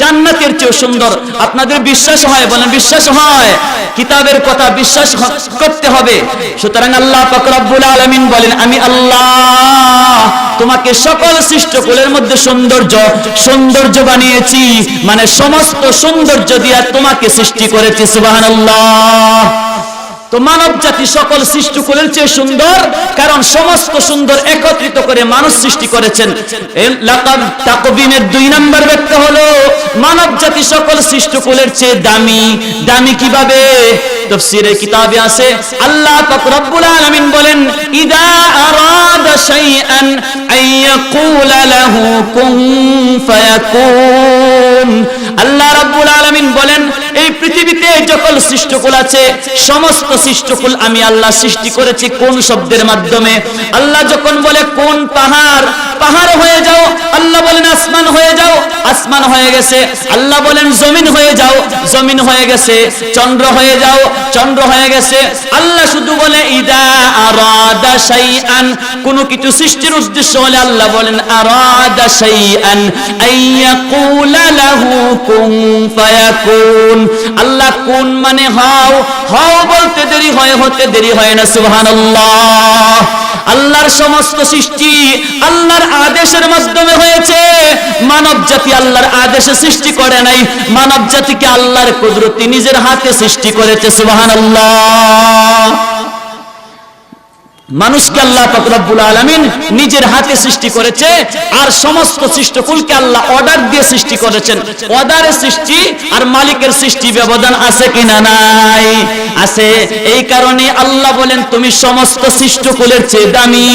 জান্নাতের চেয়ে সুন্দর। আপনাদের বিশ্বাস হয়, বলেন বিশ্বাস হয়। কিতাবের কথা বিশ্বাস করতে হবে। সুতরাং আল্লাহ রব্বুল আলামিন বলেন, আমি আল্লাহ তোমাকে সকল সৃষ্টকুলের মধ্যে সৌন্দর্য সৌন্দর্য বানিয়েছি। মানে সমস্ত সৌন্দর্য দিয়া তোমাকে সৃষ্টি করেছি, সুবহানাল্লাহ। তো মানব জাতি সকল সৃষ্টিকুলের চেয়ে সুন্দর, কারণ সমস্ত সুন্দর একত্রিত করে মানুষ সৃষ্টি করেছেন। দুই হলো, মানব জাতি সকল চেয়ে দামি। দামি কীভাবে? আল্লাহ পাক রব্বুল আলামিন বলেন, ইদা আল্লাহ বলেন এই পৃথিবীতে যখন সৃষ্টকুল আছে, সমস্ত সৃষ্টকুল আমি আল্লাহ সৃষ্টি করেছি কোন শব্দের মাধ্যমে। আল্লাহ যখন বলে, কোন পাহাড়? পাহাড় হয়ে যাও। আল্লাহ বলেন, আসমান হয়ে যাও। আসমান হয়ে গেছে। আল্লাহ বলেন, জমিন হয়ে যাও। জমিন হয়ে গেছে। চন্দ্র হয়ে যাও। চন্দ্র হয়ে গেছে। আল্লাহ শুধু বলে, ইদা আরাদা শাইআন। কোন কিছু সৃষ্টির উদ্দেশ্য হলে আল্লাহ বলেন, আরাদা শাইআন আইয়াকুলা লাহু কুন ফায়াকুন। আল্লাহ কোন মানে হও? হও বলতে দেরি হয়, হতে দেরি হয় না, সুবহানাল্লাহ। আল্লাহর সমস্ত সৃষ্টি আল্লাহর আদেশের মাধ্যমে হয়েছে। মানব জাতি আল্লাহর আদেশে সৃষ্টি করে নাই। মানব জাতিকে আল্লাহর কুদরতি নিজের হাতে সৃষ্টি করেছে, সুবহানাল্লাহ। মানুষকে আল্লাহ পাক রব্বুল আলামিন নিজের হাতে সৃষ্টি করেছে আর সমস্ত সৃষ্টকুলকে আল্লাহ অর্ডার দিয়ে সৃষ্টি করেছেন। অর্ডারের সৃষ্টি আর মালিকের সৃষ্টি ব্যবধান আছে কিনা নাই? আছে। এই কারণে আল্লাহ বলেন, তুমি সমস্ত সৃষ্টকুলের চেয়ে দামি।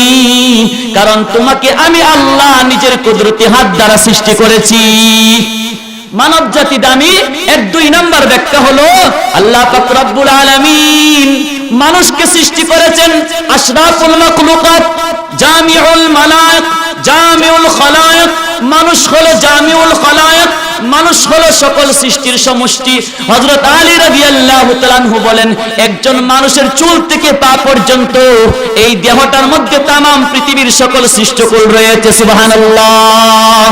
কারণ তোমাকে আমি আল্লাহ নিজের কুদরতি হাত দ্বারা সৃষ্টি করেছি। মানব জাতি দামি। এর দুই নাম্বার ব্যাখ্যা হলো, আল্লাহ পাক রব্বুল আলামিন মানুষকে সৃষ্টি করেছেন আশরাফুল মাখলুকাত, জামিউল মালায়েক, জামিউল খালায়েক। মানুষ হলো জামিউল খালায়েক, মানুষ হলো সকল সৃষ্টির সমষ্টি। হযরত আলী রাদিয়াল্লাহু তাআলাহু বলেন, একজন মানুষের চুল থেকে পা পর্যন্ত এই দেহটার মধ্যে তামাম পৃথিবীর সকল সৃষ্টকুল রয়েছে, সুবহানাল্লাহ।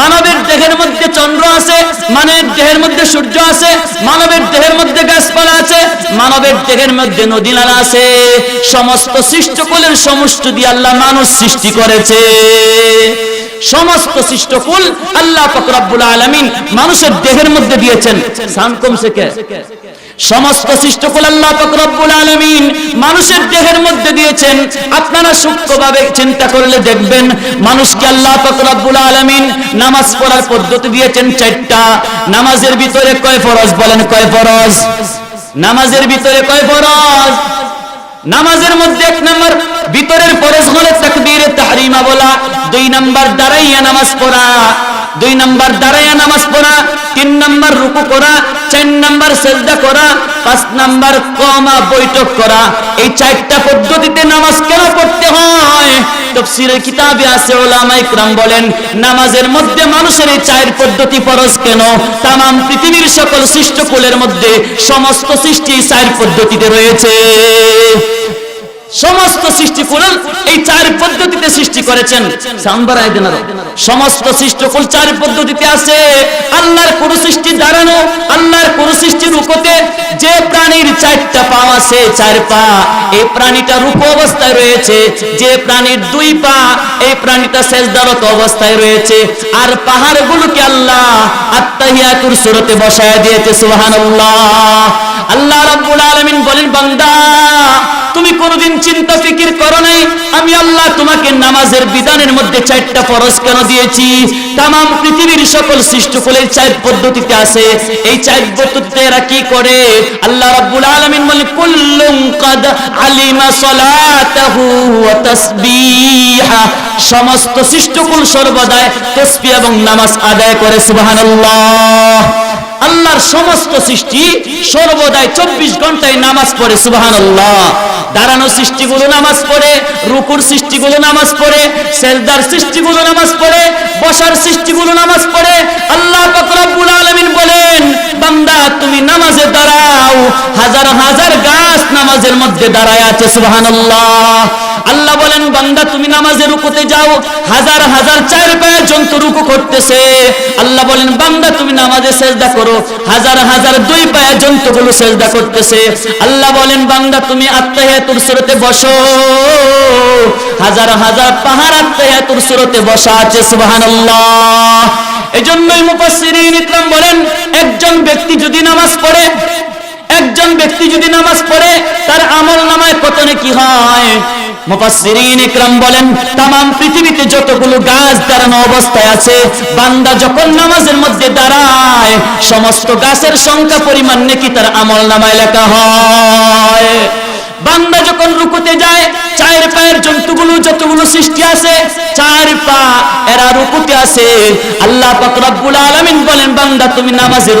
মানবের দেহের মধ্যে চন্দ্র আছে, মানবের দেহের মধ্যে সূর্য আছে, মানবের দেহের মধ্যে গাছপালা আছে, মানবের দেহের মধ্যে নদী নালা আছে। সমস্ত সৃষ্টকুলের সমষ্টি দিয়ে আল্লাহ মানুষ সৃষ্টি করেছে। সমস্ত সৃষ্টকুল আল্লাহ ফকরাবুল আলমিন মানুষের দেহের মধ্যে দিয়েছেন। সান কমছে কে সমস্ত সৃষ্টকুল আল্লাহ রব্বুল আলামিন মানুষের দেহের মধ্যে দিয়েছেন। আপনারা সূক্ষ্মভাবে চিন্তা করলে দেখবেন, মানুষকে আল্লাহ রব্বুল আলামিন নামাজ পড়ার পদ্ধতি দিয়েছেন চারটা। নামাজের ভিতরে কয় ফরজ বলেন কয় ফরজ? নামাজের ভিতরে কয় ফরজ? নামাজের মধ্যে এক নম্বর, ভিতরের ফরজ হলো তাকবীরে তাহরিমা বলা। দুই নাম্বার, দাঁড়াইয়া নামাজ পড়া। দুই নাম্বার, দাঁড়াইয়া নামাজ পড়া। তিন নাম্বার, রুকু করা। চার নাম্বার, সেজদা করা। পাঁচ নাম্বার কমা বৈঠক করা, এই চারটা পদ্ধতিতে নামাজ কেন পড়তে হয়? তফসিরের কিতাবে আছে বলেন, নামাজের মধ্যে মানুষের এই পদ্ধতি কেন? পৃথিবীর সকল মধ্যে সমস্ত সৃষ্টি চার পদ্ধতিতে রয়েছে। সমস্ত সৃষ্টি সৃষ্টিকুল এই চার পদ্ধতিতে সৃষ্টি করেছেন। সমস্ত সৃষ্টিকুল চার পদ্ধতিতে আছে। আল্লাহর কোন সৃষ্টি দাঁড়ানো, আল্লাহর কোন সৃষ্টি রুকোতে যে প্রাণীর চারটা পা আছে, চার পা, এই প্রাণীটা রূপ অবস্থায় রয়েছে। যে প্রাণীর দুই পা, এই প্রাণীটা সেজদারত অবস্থায় রয়েছে। আর পাহাড়গুলোকে আল্লাহ আত্মাহিয়াতুর সুরতে বসায় দিয়েছে, সুবহানাল্লাহ। আল্লাহ রাব্বুল আলামিন বলেন, বান্দা তুমি কোনোদিন চিন্তা ফিকির করো নাই? আমি আল্লাহ তোমাকে নামাজের বিধানের মধ্যে চারটা ফরজ কেন দিয়েছি? তাম পৃথিবীর সকল সৃষ্টকুলের চার পদ্ধতিতে আছে। এই চার পদ্ধতিতে এরা কি করে? আল্লাহ রাব্বুল আলামিন বলে, কুল্লুম কাদ আলিমা সালাতাহু ওয়া তাসবিহা। সমস্ত সৃষ্টকুল সর্বদাই তাসবিহ এবং নামাজ আদায় করে, সুবহানাল্লাহ। আল্লাহর সমস্ত সৃষ্টি সর্বদাই চব্বিশ ঘন্টায় নামাজ পড়ে সুবাহান আল্লাহ দাঁড়ানো সৃষ্টিগুলো নামাজ পড়ে, রুকুর সৃষ্টিগুলো নামাজ পড়ে সেলদার সৃষ্টিগুলো নামাজ পড়ে, বসার সৃষ্টিগুলো নামাজ পড়ে। আল্লাহ রব্বুল আলমিন বলেন, বান্দা, তুমি নামাজে দাঁড়াও। হাজার হাজার গাছ নামাজের মধ্যে দাঁড়ায় আছে, সুবহানাল্লাহ। আল্লাহ বলেন, বান্দা, তুমি নামাজে রুকুতে যাও। হাজার হাজার, চার পায়ে জন্তু রুকু করতেছে। আল্লাহ বলেন, বান্দা, তুমি নামাজে সেজদা করো। হাজার হাজার, দুই পায়ে জন্তুগুলো সেজদা করতেছে। আল্লাহ বলেন, বান্দা, তুমি আত্মাহিয়াতুর সুরতে বসো। হাজার হাজার পাহাড় আত্মাহিয়াতুর সুরতে বসা আছে, সুবহানাল্লাহ। এজন্যই মুফাসসিরিন ইকরাম বলেন, একজন ব্যক্তি যদি নামাজ পড়ে, একজন ব্যক্তি যদি নামাজ পড়ে, তার আমল নামায় কত নাকি হয়? যতগুলো গাছ দাঁড়ানো অবস্থায় আছে, বান্দা যখন নামাজের মধ্যে দাঁড়ায়, সমস্ত গাছের হয়। বান্দা যখন রুকুতে যায় পা এরা রুকুতে বলেন, বান্দা তুমি নামাজে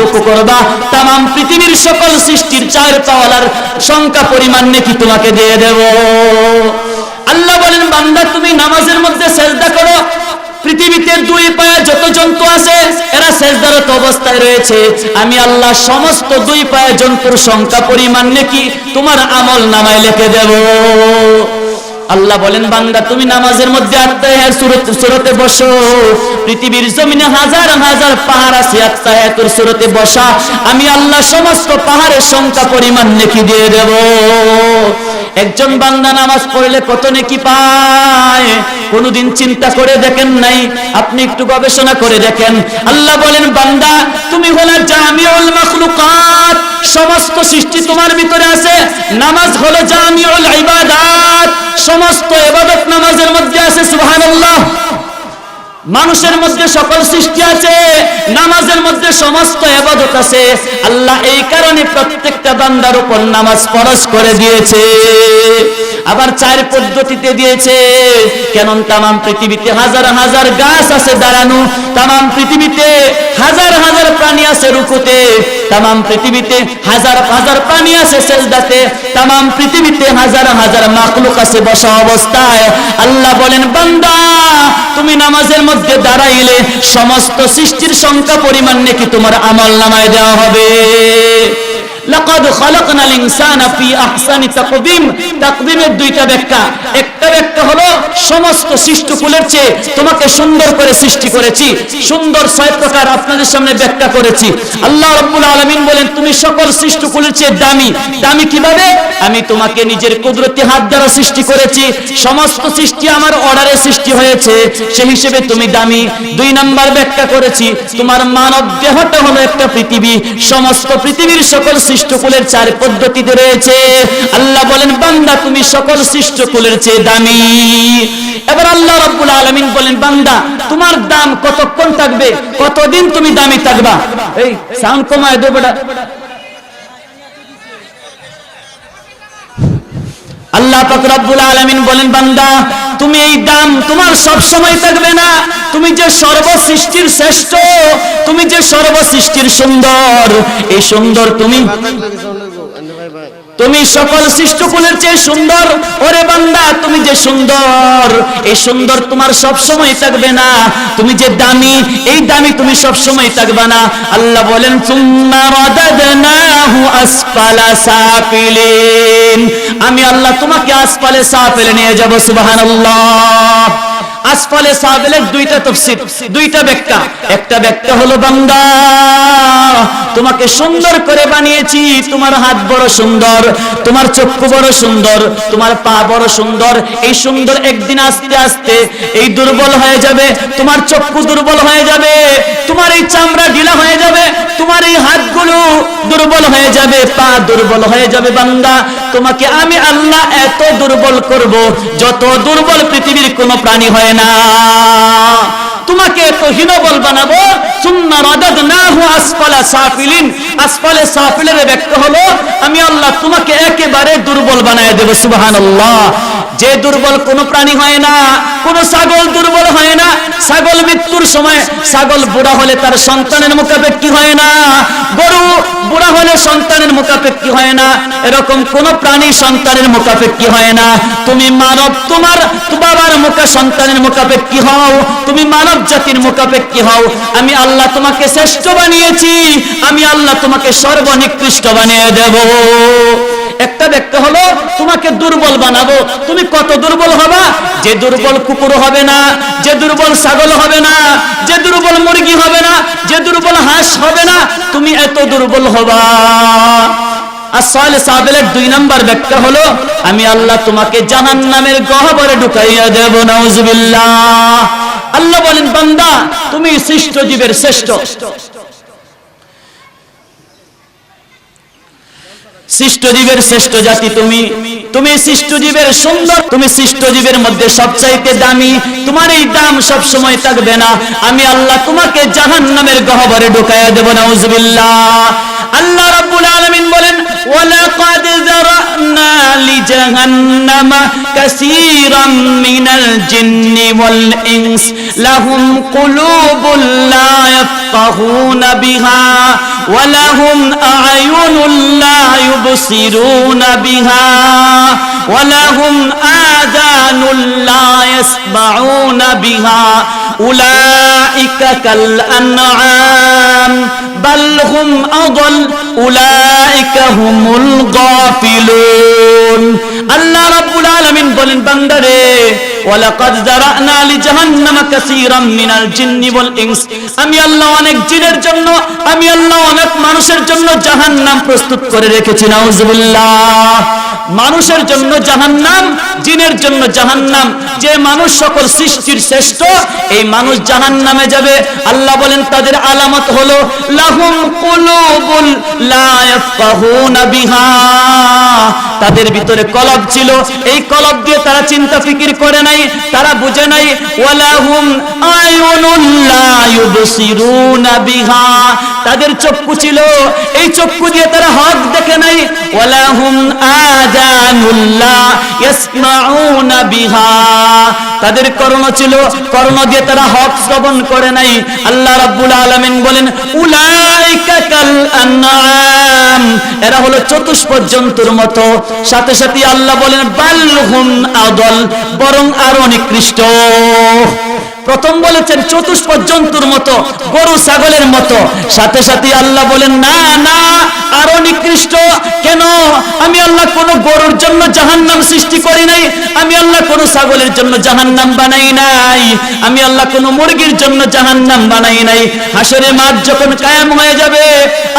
পৃথিবীর সকল সৃষ্টির চার সংখ্যা পরিমাণ নাকি তোমাকে দিয়ে দেব। আল্লাহ বলেন, বান্দা, তুমি নামাজের মধ্যে সেজদা করো। পৃথিবীতে দুই পায়ে যত জন্তু আছে, এরা শেষদারত অবস্থায় রয়েছে। আমি আল্লাহ সমস্ত দুই পায়ে জন্তুর সংখ্যা, পরিমাণ নাকি, তোমার আমল নামায় লিখে দেব। আল্লাহ বলেন, বান্দা, তুমি নামাজের মধ্যে সুরত সুরতে বসো। পৃথিবীর জমিনে হাজার হাজার পাহাড় আছে সুরতে বসা। আমি আল্লাহ সমস্ত পাহাড়ের সংখ্যা, পরিমাণ নেকি দিয়ে দেব। একজন বান্দা নামাজ পড়লে কত নেকি পায়? কোনদিন চিন্তা করে দেখেন নাই? আপনি একটু গবেষণা করে দেখেন। আল্লাহ বলেন, বান্দা, তুমি হলো জামিউল মাখলুকাত। সমস্ত সৃষ্টি তোমার ভিতরে আছে। নামাজ হলো জামিউল ইবাদাত। সমস্ত ইবাদত নামাজের মধ্যে আছে, সুবহানাল্লাহ। মানুষের মধ্যে সকল সৃষ্টি আছে, নামাজের মধ্যে সমস্ত এবাদত আছে। আল্লাহ এই কারণে প্রত্যেকটা বান্দার উপর নামাজ ফরজ করে দিয়েছে। আবার চার পদ্ধতিতে দিয়েছে কেন তামাম পৃথিবীতে হাজার হাজার গাছ আছে দাঁড়ানো, তামাম পৃথিবীতে হাজার হাজার প্রাণী আছে রুকুতে, তামাম পৃথিবীতে হাজার হাজার প্রাণী আছে সেজদাতে, তামাম পৃথিবীতে হাজার হাজার মাকলুক আছে বসা অবস্থায়। আল্লাহ বলেন, বান্দা তুমি নামাজের মধ্যে দাঁড়াইলে সমস্ত সৃষ্টির সংখ্যা পরিমাণ নাকি তোমার আমল নামায় দেওয়া হবে। লাকাদ খালাকনাল ইনসানা ফি আহসানি তাকবীম তাকবীমের দুইটা ব্যাখ্যা। একটা ব্যাখ্যা হলো, সমস্ত চেয়ে তোমাকে সুন্দর করে সৃষ্টি করেছি। সুন্দর ছয় প্রকার আপনাদের সামনে ব্যাখ্যা করেছি। আল্লাহ রাব্বুল আলামিন বলেন, তুমি সকল চেয়ে দামি। দামি কীভাবে? আমি তোমাকে নিজের কুদরতি হাত দ্বারা সৃষ্টি করেছি। সমস্ত সৃষ্টি আমার অর্ডারে সৃষ্টি হয়েছে। সেই হিসেবে তুমি দামি। দুই নাম্বার ব্যাখ্যা করেছি, তোমার মানব দেহটা হলো একটা পৃথিবী। সমস্ত পৃথিবীর সকল সৃষ্টকুলের চার পদ্ধতিতে রয়েছে। আল্লাহ বলেন, বান্দা, তুমি সকল সৃষ্টকুলের চেয়ে দামি। এবার আল্লাহ রাব্বুল আলামিন বলেন, বান্দা, তোমার দাম কতক্ষণ থাকবে? কতদিন তুমি দামি থাকবা? এই সাউন্ড কমায় দেবো আল্লাহ পাক রব্বুল আলামিন বলেন, বান্দা তুমি এই দাম তোমার সব সময় থাকবে না। তুমি যে সর্বসৃষ্টির শ্রেষ্ঠ, তুমি যে সর্বসৃষ্টির সুন্দর, এই সুন্দর তুমি তুমি সকল সৃষ্টকুলের চেয়ে সুন্দর? ওরে বান্দা, তুমি যে সুন্দর, এই সুন্দর তোমার সব সময় থাকবে না। তুমি যে দামি, এই দামি তুমি সব সময় থাকবে না। আল্লাহ বলেন, সুম্মা রাদাদনাহু আসফালা সাফিলিন। আমি আল্লাহ তোমাকে আসফালে সাফিলে নিয়ে যাব, সুবহানাল্লাহ। আসফালে সাফিলের দুইটা তাফসীর দুইটা ব্যাখ্যা। একটা ব্যাখ্যা হলো, বান্দা, তোমাকে সুন্দর করে বানিয়েছি, তোমার হাত বড় সুন্দর, তোমার চক্ষু বড় সুন্দর, তোমার পা বড় সুন্দর, এই সুন্দর একদিন আস্তে আস্তে এই দুর্বল হয়ে যাবে, তোমার চক্ষু দুর্বল হয়ে যাবে, তোমার এই চামড়া ঢিলা হয়ে যাবে, তোমার এই হাতগুলো দুর্বল হয়ে যাবে, পা দুর্বল হয়ে যাবে, বান্দা। তোমাকে আমি আল্লাহ এত দুর্বল করব, যত দুর্বল পৃথিবীর কোনো প্রাণী হয় না। তোমাকে এত হীনবল বানাবো। সুন্না রাদাদনাহু আসফালা সাফিলিন। আসফালে সাফিলের ব্যক্ত হলো, আমি আল্লাহ তোমাকে একেবারে দুর্বল বানায় দেব, সুবহানাল্লাহ। যে দুর্বল কোন প্রাণী হয় না, কোন ছাগল দুর্বল হয় না, ছাগল মৃত্যুর সময় ছাগল বুড়া হলে তার সন্তানের মুখাপেক্ষি হয় না, গরু বুড়া হলে সন্তানের মুখাপেক্ষি হয় না, এরকম কোন প্রাণী সন্তানের মুখাপেক্ষি হয় না। তুমি মানব, তোমার বাবার মুখে সন্তানের মুখাপেক্ষি হও, তুমি মানব জাতির মুখাপেক্ষি হও। আমি আল্লাহ তোমাকে শ্রেষ্ঠ বানিয়েছি, আমি আল্লাহ তোমাকে সর্বনিকৃষ্ট বানিয়ে দেব। ব্যক্তি হলো, তোমাকে দুর্বল বানাবো। তুমি কত দুর্বল হবা? যে দুর্বল কুকুর হবে না, যে দুর্বল ছাগল হবে না, যে দুর্বল মুরগি হবে না, যে দুর্বল হাঁস হবে না, তুমি এত দুর্বল হবা। আমি আল্লাহ তোমাকে জাহান নামের গহবরে ঢুকাইয়া দেব, নাউজুবিল্লাহ। আল্লাহ বলেন, বান্দা, তুমি সৃষ্ট জীবের শ্রেষ্ঠ। সৃষ্ট জীবের শ্রেষ্ঠ জাতি তুমি। তুমি সৃষ্ট জীবের সুন্দর, তুমি সৃষ্ট জীবের মধ্যে সবচাইতে দামি। তোমার এই দাম সব সময় থাকবে না। আমি আল্লাহ তোমাকে জাহান নামের গহবরে ঢুকাইয়া দেব, নাউজুবিল্লাহ। আল্লাহ রাব্বুল আলামিন বলেন, ওয়ালাকাদ যারানা লিজাহান্নামা কাসীরাম মিনাল জিন্নি ওয়াল ইনস, লাহুম কুলুবুল লা ইয়াফকাহুনা বিহা। লা ইউবসিরুনা বিহা ওয়া লাহুম আযানুল লা ইয়াসমাউনা বিহা, উলাইকা কাল আনআম বাল হুম আদল, উলাইকা হুমুল গাফিলুন। আল্লাহ রাব্বুল আলামিন বলেন, বান্দারে ওয়ালাকাদ কাসীরাম মিনাল জিন্নি ওয়াল ইনস। আমি আল্লাহ অনেক জিনের জন্য, আমি আল্লাহ অনেক মানুষের জন্য জাহান্নাম প্রস্তুত করে রেখেছি, নাউজুবিল্লাহ। মানুষের জন্য জাহান্নাম, জিনের জন্য জাহান্নাম। যে মানুষ সকল সৃষ্টির শ্রেষ্ঠ, এই মানুষ জাহান্নামে যাবে। আল্লাহ বলেন, তাদের আলামত হলো, লাহুম কুলুবুল লা ইয়াফকাহুনা বিহা। তাদের ভিতরে কলব ছিল। এই কলব দিয়ে তারা চিন্তা ফিকির করে নাই, তারা বুঝে নাই, ওয়ালাহুম আয়ুনুল লা ইউবসিরুনা বিহা। তাদের চক্ষু ছিল, এই চক্ষু দিয়ে তারা হক দেখে নাই, ওয়ালাহুম আজানুল্লাহ বিহা। তাদের কর্ণ ছিল, কর্ণ দিয়ে তারা হক শ্রবণ করে নাই। আল্লাহ রাব্বুল আলামিন বলেন, উলাইকা কাল আনআম এরা হলো চতুষ্পদ জন্তুর মতো। সাথে সাথে আল্লাহ বলেন, বালহুম আদল। বরং আরও নিকৃষ্ট। প্রথম বলেছেন চতুষ্পদ জন্তুর মতো, গরু ছাগলের মতো। সাথে সাথে আল্লাহ বলেন, না না, আরও নিকৃষ্ট। কেন? আমি আল্লাহ কোন গরুর জন্য জাহান্নাম সৃষ্টি করি নাই। আমি আল্লাহ কোন ছাগলের জন্য জাহান্নাম বানাই নাই। আমি আল্লাহ কোন মুরগির জন্য জাহান্নাম বানাই নাই। হাসরে মাঠ যখন কায়েম হয়ে যাবে,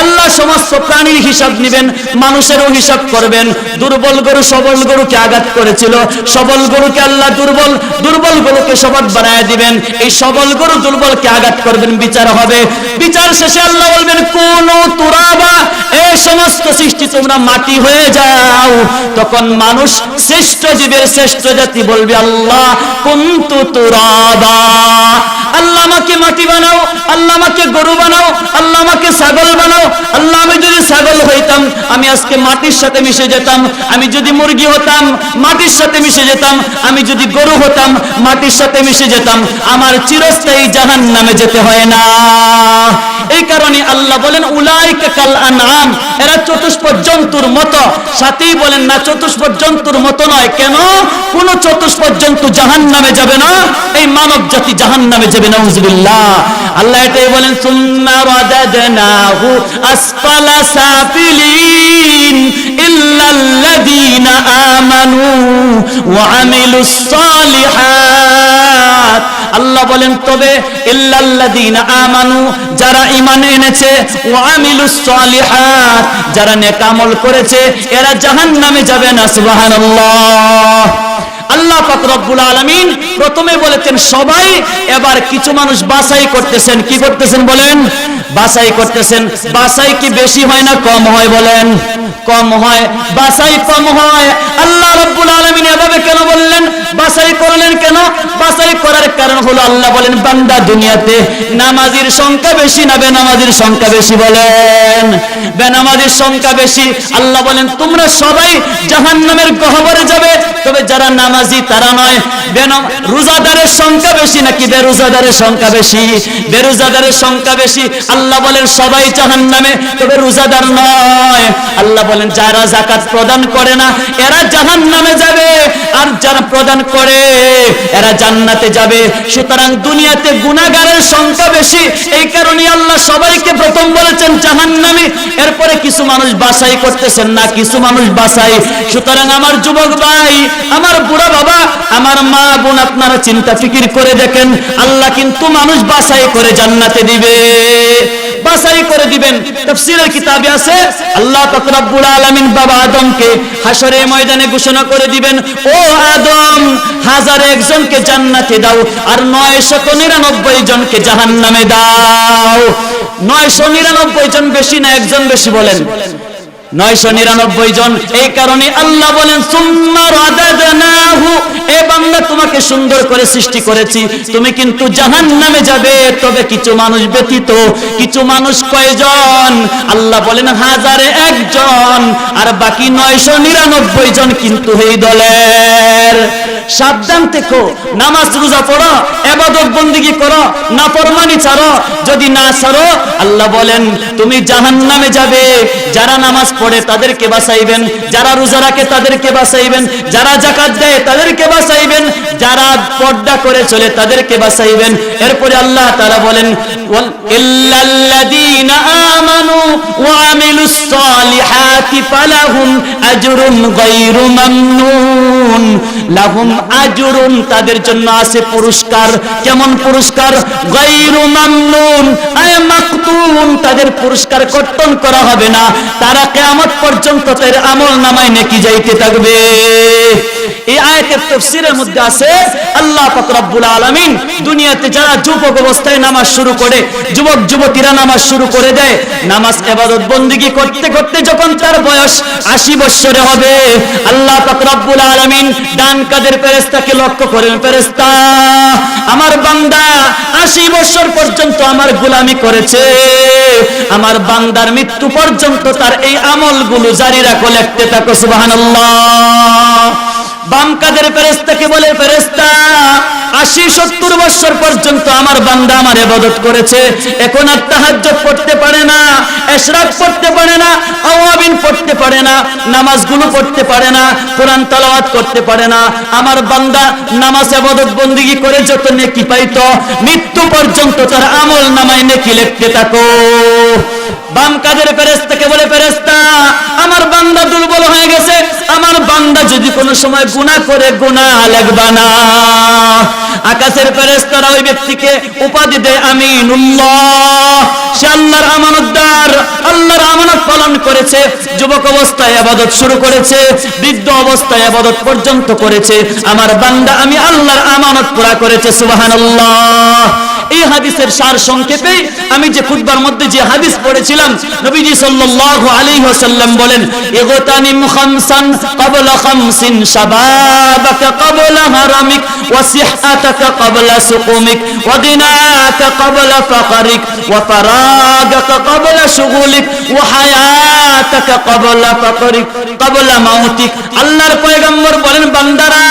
আল্লাহ সমস্ত প্রাণীর হিসাব নেবেন, মানুষেরও হিসাব করবেন। দুর্বল গরু সবল গরুকে আঘাত করেছিল। সবল গরুকে আল্লাহ দুর্বল দুর্বল গরুকে সবল বানায় দিবেন। এই সবল গরু দুর্বলকে আঘাত করবেন, বিচার হবে। বিচার শেষে আল্লাহ বলবেন, কোন তুরাবা এই সমস্ত সৃষ্টি তোমরা মাটি হয়ে যাও। তখন মানুষ শ্রেষ্ঠ জীবের শ্রেষ্ঠ জাতি বলবে, আল্লাহ আল্লাহ আমাকে মাটি বানাও, আল্লাহ আমাকে গরু বানাও, আল্লাহ আমাকে ছাগল বানাও, আল্লাহ আমি যদি ছাগল হইতাম, আমি আজকে মাটির সাথে মিশে যেতাম, আমি যদি মুরগি হতাম, মাটির সাথে মিশে যেতাম, আমি যদি গরু হতাম, মাটির সাথে মিশে যেতাম, আমার চিরস্থায়ী জাহান নামে যেতে হয় না। এই কারণে আল্লাহ বলেন কাল এরা জন্তুর মতো। সাথেই বলেন না জন্তুর মতো নয়। কেন? কোন জন্তু যাবে না, এই মানব জাতি জাহান নামে যাবে না আল্লাহ এটাই বলেন সুন্না সাফিলিন ইল্লাল্লাযীনা আমানু ওয়া আমিলুস সালিহাত আল্লাহ বলেন, তবে আমানু যারা ঈমান এনেছে যারা নেক করেছে, এরা জাহান্নামে যাবে না, সুবহানাল্লাহ। আল্লাহ রব্বুল আলামিন প্রথমে বলেছেন, সবাই এবার কিছু মানুষ বাছাই করতেছেন। কি করতেছেন বলেন? বাছাই করতেছেন। বাছাই কি বেশি হয় না কম হয় বলেন? কম হয়। বাছাই কম হয়। আল্লাহ রব্বুল আলামিন এভাবে কেন বললেন? বাছাই করলেন কেন? বাছাই করার কারণ হলো আল্লাহ বলেন, বান্দা দুনিয়াতে নামাজির সংখ্যা বেশি না বেনামাজির সংখ্যা বেশি বলেন? বেনামাজির সংখ্যা বেশি। আল্লাহ বলেন, তোমরা সবাই জাহান্নামের গহবরে যাবে। তবে যারা নামাজ বেনামাজি তারা নয়। বেন- রোজাদারের সংখ্যা বেশি নাকি বেরোজাদারের সংখ্যা বেশি? বেরোজাদারের সংখ্যা বেশি। আল্লাহ বলেন, সবাই জাহান নামে তবে রোজাদার নয়। আল্লাহ বলেন, যারা জাকাত প্রদান করে না, এরা জাহান নামে যাবে। আর যারা প্রদান করে, এরা জান্নাতে যাবে। সুতরাং দুনিয়াতে গুনাহগারের সংখ্যা বেশি। এই কারণে আল্লাহ সবাইকে প্রথম বলেছেন, জাহান্নামী। এরপরে কিছু মানুষ বাসাই করতেছেন না, কিছু মানুষ বাসাই সুতরাং আমার যুবক ভাই, আমার বুড়া বাবা বাবা, আমার মা বোন আপনারা চিন্তা ফিকির করে দেখেন, আল্লাহ কিন্তু মানুষ বাছাই করে জান্নাতে দিবে। বাছাই করে দিবেন। তাফসীরের কিতাবে আছে, আল্লাহ পাক রব্বুল আলামিন বাবা আদমকে হাশরের ময়দানে ঘোষণা করে দিবেন, ও আদম, হাজার একজনকে জান্নাতে দাও আর নয়শত নিরানব্বই জনকে জাহান্নামে দাও। নয়শো নিরানব্বই জন বেশি না, একজন বেশি বলেন। নয়শো নিরানব্বই জন। এই কারণে আল্লাহ বলেন সুন্দর তোমাকে সুন্দর করে সৃষ্টি করেছি। তুমি কিন্তু জাহান নামে যাবে। তবে কিছু মানুষ ব্যতীত, কিছু মানুষ কয়জন? আল্লাহ বলেন, হাজারে একজন। আর বাকি নয়শো নিরানব্বই জন কিন্তু এই দলের। সাবধান থেকো, নামাজ রোজা পড়ো, এবাদত বন্দিগি করো না ফরমানি ছাড়ো, যদি না ছাড়ো, আল্লাহ বলেন, তুমি জাহান নামে যাবে। যারা নামাজ পড়ে তাদেরকে বাঁচাইবেন, যারা রোজা রাখে তাদেরকে বাঁচাইবেন, যারা জাকাত দেয় তাদেরকে বাঁচাইবেন, যারা পর্দা করে চলে তাদেরকে বাঁচাইবেন। এরপরে আল্লাহ তারা বলেন ইল্লাল্লাযীনা আমানু ওয়া আমিলুস সালিহাতি ফালাহুম আজরুন গায়রু মামনুন। লাহুম আজরুন, তাদের জন্য আছে পুরস্কার। কেমন পুরস্কার? গায়রু মামনুন, আয় মাকতুন তাদের পুরস্কার কর্তন করা হবে না। তারা কিয়ামত পর্যন্ত তাদের আমল নামায় নেকি যাইতে থাকবে। এই আয়াতের তাফসীরের মধ্যে আছে, আল্লাহ পাক রব্বুল আলামিন দুনিয়াতে যারা যুবক অবস্থায় নামাজ শুরু করে, যুবক, যুবতীরা নামাজ শুরু করে দেয়, নামাজ ইবাদত বন্দেগী করতে করতে যখন তার বয়স 80 বছরে হবে, আল্লাহ পাক রব্বুল আলামিন ডান কাদের ফেরেশতাকে লক্ষ্য করেন, ফেরেশতা, আমার বান্দা 80 বছর পর্যন্ত আমার গোলামি করেছে, আমার বান্দার মৃত্যু পর্যন্ত তার এই আমলগুলো জারি রাখো লিখতে থাকো, সুবহানাল্লাহ। বাম কাদের ফেরেস্তাকে বলে ফেরেস্তা আশি সত্তর বছর পর্যন্ত আমার বান্দা আমার এবাদত করেছে। এখন আর তাহাজ্জুদ পড়তে পারে না, এশরাক পড়তে পারে না, আওয়াবিন পড়তে পারে না, নামাজগুলো পড়তে পারে না, কোরআন তেলাওয়াত করতে পারে না। আমার বান্দা নামাজ এবাদত বন্দিগি করে যত নেকি পাইতো, মৃত্যু পর্যন্ত তার আমল নামায় নেকি লিখতে থাকো। বাম কাদের ফেরেস্তাকে বলে ফেরেস্তা বান্দা দুর্বল হয়ে গেছে। আমার বান্দা যদি কোনো সময় গুনাহ করে, গুনাহ লাগবা না। আকাশের ফেরেস্তারা ওই ব্যক্তিকে উপাধি দেয় সে আল্লাহর আমানতদার, আল্লাহর আমানত পালন করেছে, যুবক অবস্থায় আবাদত শুরু করেছে, বৃদ্ধ অবস্থায় আবাদত পর্যন্ত করেছে। আমার বান্দা, আমি আল্লাহর আমানত পুরা করেছে, সুবহানাল্লাহ। এই হাদিসের সার সংক্ষেপে আমি যে খুতবার মধ্যে যে হাদিস পড়েছিলাম, নবীজি সাল্লাল্লাহু আলাইহি ওয়াসাল্লাম বলেন ইগতানিম খামসান ক্বাবলা খামসিন শাবাবাকা ক্বাবলা হারামিক, ওয়া সিহহাতাকা ক্বাবলা সুকুমিক, ওয়া দিনাকা ক্বাবলা ফাকরিক, ওয়া ফারাগাকা ক্বাবলা শুগুলিক, ওয়া হায়াতাকা ক্বাবলা ফাকরিক, ক্বাবলা মাউতিক। আল্লাহর পয়গম্বর বলেন, বান্দারা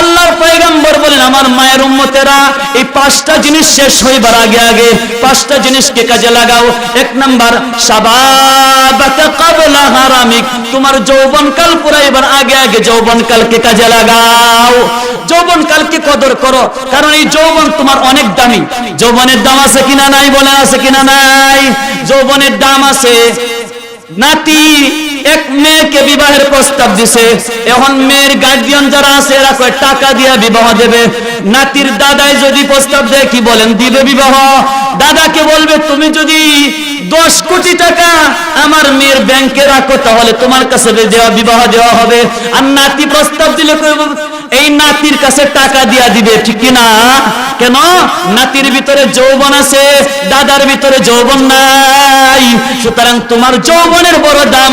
আল্লাহর পয়গম্বর বলেন আমার মায়ের উম্মতেরা, এই পাঁচটা জিনিস শেষ হইবার আগে আগে পাঁচটা জিনিসকে কাজে লাগাও। এক নাম্বার সাবাবাকা ক্বাবলা হারামিক। তোমার যৌবন কাল পুরাইবার আগে আগে যৌবন কালকে কাজে লাগাও। যৌবন কালকে কদর করো, কারণ এই যৌবন তোমার অনেক দামি। যৌবনের দাম আছে কিনা নাই, বলে আছে কিনা নাই? যৌবনের দাম আছে নাতি এক মেয়েকে বিবাহের প্রস্তাব দিছে। এখন মেয়ের গার্ডিয়ান যারা আছে, এরা কয়, টাকা দিয়া বিবাহ দেবে। নাতির দাদাই যদি প্রস্তাব দেয়, কি বলেন? দিবে বিবাহ। দাদাকে বলবে, তুমি যদি দশ কোটি টাকা আমার মেয়ের ব্যাংকে রাখো, তাহলে তোমার কাছে দেওয়া বিবাহ দেওয়া হবে। আর নাতি প্রস্তাব দিলে এই নাতির কাছে টাকা দিয়া দিবে, ঠিক কি না? কেন? নাতির ভিতরে যৌবন আছে, দাদার ভিতরে যৌবন নাই। সুতরাং তোমার যৌবনের বড় দাম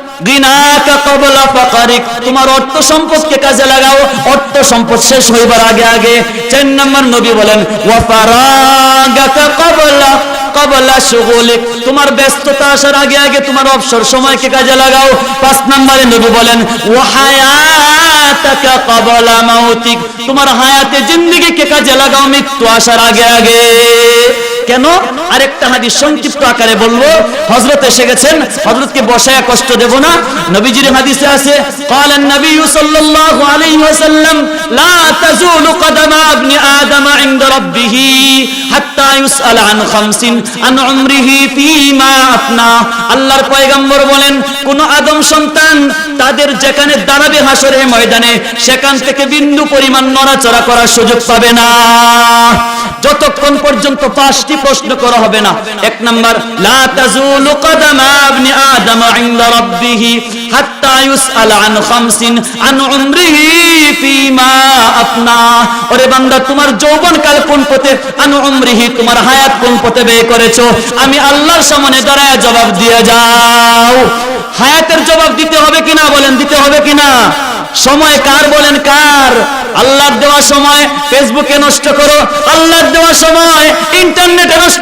তোমার অর্থ সম্পদকে কাজে লাগাও। অর্থ সম্পদ শেষ হইবার আগে আগে চার নাম্বার নবী বলেন কবলা শুগুলিক তোমার ব্যস্ততা আসার আগে আগে তোমার অবসর সময়কে কাজে লাগাও। পাঁচ নম্বরে নবী বলেন ও হায়াতাকা কবলা মাউতিক। তোমার হায়াতে জিন্দেগিকে কাজে লাগাও মৃত্যু আসার আগে আগে। কেন? আরেকটা হাদিস সংক্ষিপ্ত আকারে বলব। হযরত এসে গেছেন, হযরতকে বসায়া কষ্ট দেব না। নবীজির হাদিসে আছে ক্বালান নবী সাল্লাল্লাহু আলাইহি ওয়াসাল্লাম, লা তাজুলু কদামা ইবনি আদম ইনদা রাব্বিহি হাত্তা ইউসআল আন খামসিন আন উমরিহি ফিমা আফনা। আল্লাহর পয়গম্বর বলেন, কোন আদম সন্তান তাদের যেখানে দাঁড়াবে হাসরের ময়দানে, সেখান থেকে বিন্দু পরিমাণ নড়াচড়া করার সুযোগ পাবে না। যতক্ষণ পর্যন্ত পাঁচটি পাঁচটি প্রশ্ন করা হবে না। এক নাম্বার, লা ইবনি আদম ইনদা রাব্বিহি হাত্তা ইউসআল আন খামসিন আন উমরিহি ফিমা আফনা। বান্দা, তোমার যৌবন কাল কোন পথে? আন উমরিহি, তোমার হায়াত কোন পথে ব্যয় করেছ? আমি আল্লাহর সামনে দাঁড়ায় জবাব দিয়ে যাও। হায়াতের জবাব দিতে হবে কিনা বলেন, দিতে হবে কিনা? সময় কার বলেন কার? আল্লাহর দেওয়া সময় ফেসবুকে নষ্ট করো, আল্লাহর দেওয়া সময় ইন্টারনেটে নষ্ট